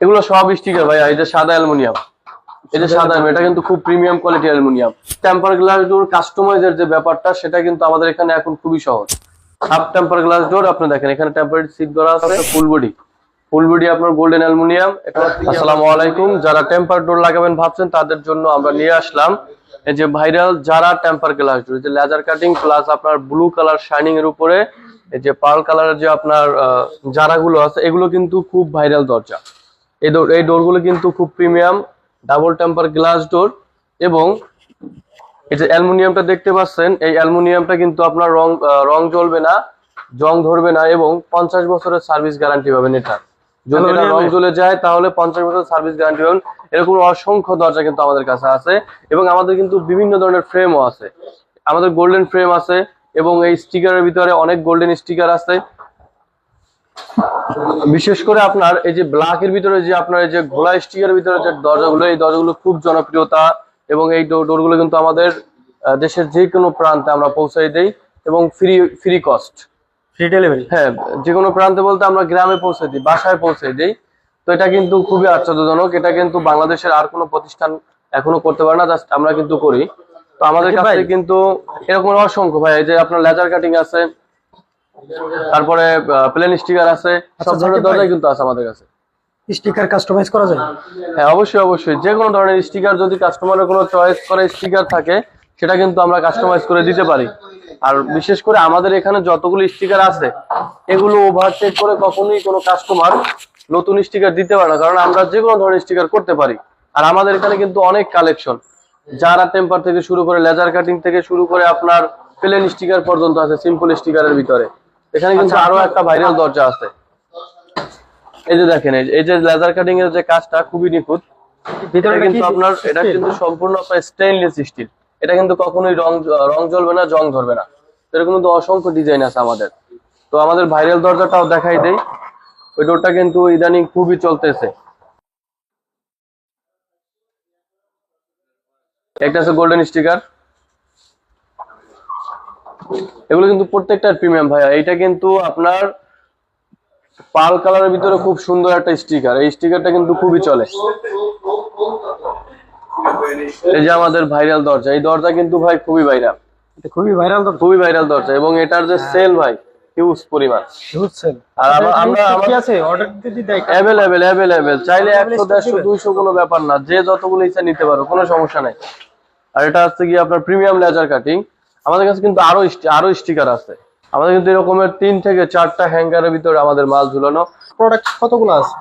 এগুলো সব স্টিকার ভাই এই যে সাদা অ্যালুমিনিয়াম। যে সাদা এটা কিন্তু খুব premium quality aluminium. Temper glass door কাস্টমাইজের যে ব্যাপারটা, সেটা কিন্তু আমাদের এখানে এখন খুবই সহজ। হাফ টেম্পার গ্লাস ডোর আপনি দেখেন, এখানে টেম্পারেট সিট দেওয়া আছে ফুল বডি ফুল বডি আপনার গোল্ডেন অ্যালুমিনিয়াম। আসসালামু আলাইকুম। যারা টেম্পার ডোর লাগাবেন ভাবছেন, তাদের জন্য আমরা নিয়ে আসলাম। এই যে ভাইরাল যারা টেম্পার গ্লাস ডোর যে লেজার কাটিং প্লাস আপনার ব্লু কালার শাইনিং এর উপরে, এই যে পার্ল কালারের যে আপনার যারাগুলো আছে, এগুলো কিন্তু খুব ভাইরাল দরজা। এই ডোর এই ডোরগুলো কিন্তু খুব premium double temper glass door এবং এই যে অ্যালুমিনিয়ামটা দেখতে পাচ্ছেন এই অ্যালুমিনিয়ামটা কিন্তু আপনার রং রং জ্বলবে না জং ধরবে না এবং পঞ্চাশ বছরের সার্ভিস গ্যারান্টি পাবেন এটা। যদি এটা রং জ্বলে যায় তাহলে পঞ্চাশ বছর সার্ভিস গ্যারান্টি পাবেন। এরকম অসংখ্য দরজা কিন্তু আমাদের কাছে আছে এবং আমাদের কিন্তু বিভিন্ন ধরনের ফ্রেমও আছে। আমাদের গোল্ডেন ফ্রেম আছে এবং এই স্টিকারের ভিতরে অনেক গোল্ডেন স্টিকার আছে। বিশেষ করে আপনার এই যে ব্ল্যাক এর ভিতরে যে আপনার এই যে ঘোলা স্টিকারের ভিতরে যে দরজাগুলো এই দরজাগুলো খুব জনপ্রিয়তা এবং এই ডোরগুলো কিন্তু আমাদের দেশের যে কোনো প্রান্তে আমরা পৌঁছাই দেই এবং free free cost free delivery হ্যাঁ যে কোনো প্রান্তে বলতে আমরা গ্রামে পৌঁছে দিই বাসায় পৌঁছে দিই। তো এটা কিন্তু খুবই আশ্চর্যজনক এটা কিন্তু বাংলাদেশের আর কোনো প্রতিষ্ঠান এখনও করতে পারে না জাস্ট আমরা কিন্তু করি। তো আমাদের আচ্ছা কাছে। কিন্তু এরকম অসংখ্য ভাই এই যে আপনার লেজার কাটিং আছে তারপরে প্লেন স্টিকার আছে সব আচ্ছা, ধরনের দরজাই কিন্তু আছে আমাদের কাছে। স্টিকার কাস্টমাইজ করা যায়? হ্যাঁ অবশ্যই অবশ্যই। যে কোনো ধরনের স্টিকার যদি কাস্টমারের কোনো চয়েস করে স্টিকার থাকে সেটা কিন্তু আমরা কাস্টমাইজ করে দিতে পারি। আর বিশেষ করে আমাদের এখানে যতগুলো স্টিকার আছে এগুলো ওভারটেক করে কখনোই কোনো কাস্টমার নতুন স্টিকার দিতে পারে না কারণ আমরা যে কোনো ধরনের স্টিকার করতে পারি। আর আমাদের এখানে কিন্তু অনেক কালেকশন যারা টেম্পার থেকে শুরু করে লেজার কাটিং থেকে শুরু করে আপনার প্লেন স্টিকার পর্যন্ত আছে সিম্পল স্টিকারের ভিতরে। এখানে কিন্তু আরও একটা ভাইরাল দরজা আছে। এই যে দেখেন এই যে- লেজার কাটিং এর যে কাজটা খুবই নিখুঁত। ভিতরে কিন্তু আপনার এটা কিন্তু সম্পূর্ণ স্টেইনলেস স্টিল এটা কিন্তু কখনোই রং রং জ্বলবে না জং ধরবে না। এরকম কিন্তু অসংখ্য ডিজাইন আছে আমাদের। তো আমাদের ভাইরাল দরজাটাও দেখাই দেই। ওই ডোরটা কিন্তু ইদানিং খুবই চলতেছে। একটা আছে গোল্ডেন স্টিকার এগুলো কিন্তু প্রত্যেকটা প্রিমিয়াম ভাইয়া। এটা কিন্তু আপনার পাল কালারের ভিতরে খুব সুন্দর একটা স্টিকার এই স্টিকারটা কিন্তু খুবই চলে। এই যে আমাদের ভাইরাল দরজা। এই দরজা কিন্তু ভাই খুবই ভাইরাল এটা খুবই ভাইরাল খুবই ভাইরাল দরজা। এবং এটার যে সেল ভাই হিউজ পরিমাণ। বুঝছেন আর আমা- আমরা কি আছে? অর্ডার দিতে দেয় অ্যাভেলেবেল অ্যাভেলেবেল চাইলে একশো Available দেড়শো দিবে? দুইশো কোনো ব্যাপার না। যে যতগুলো ইচ্ছা নিতে পারো কোনো সমস্যা নাই। আর এটা হচ্ছে কি আপনার প্রিমিয়াম লেজার কাটিং আমাদের কাছে কিন্তু আরও আরও স্টিকার আছে। আমাদের কিন্তু এরকমের তিন থেকে চারটা হ্যাঙ্গারের ভিতরে আমাদের মাল ঝুলানো। প্রোডাক্ট কতগুলো আছে?